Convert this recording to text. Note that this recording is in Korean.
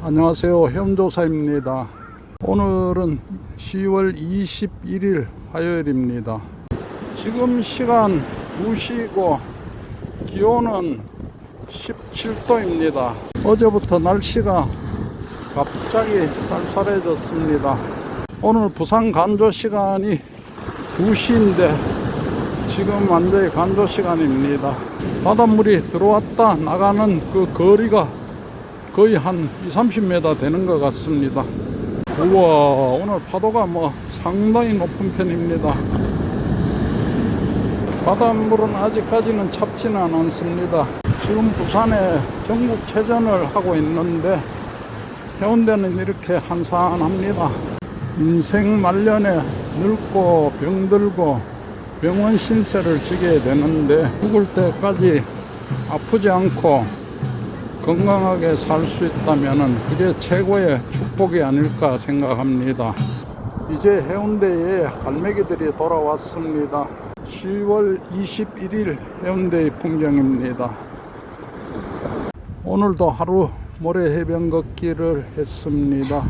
안녕하세요. 현조사입니다. 오늘은 10월 21일 화요일입니다. 지금 시간 2시고 기온은 17도입니다. 어제부터 날씨가 갑자기 쌀쌀해졌습니다. 오늘 부산 간조 시간이 2시인데 지금 완전히 간조 시간입니다. 바닷물이 들어왔다 나가는 그 거리가 거의 한 2, 30m 되는 것 같습니다. 우와, 오늘 파도가 뭐 상당히 높은 편입니다. 바닷물은 아직까지는 찹지는 않습니다. 지금 부산에 전국 체전을 하고 있는데 해운대는 이렇게 한산합니다. 인생 말년에 늙고 병들고 병원 신세를 지게 되는데 죽을 때까지 아프지 않고 건강하게 살 수 있다면 그게 최고의 축복이 아닐까 생각합니다. 이제 해운대에 갈매기들이 돌아왔습니다. 10월 21일 해운대의 풍경입니다. 오늘도 하루 모래 해변 걷기를 했습니다.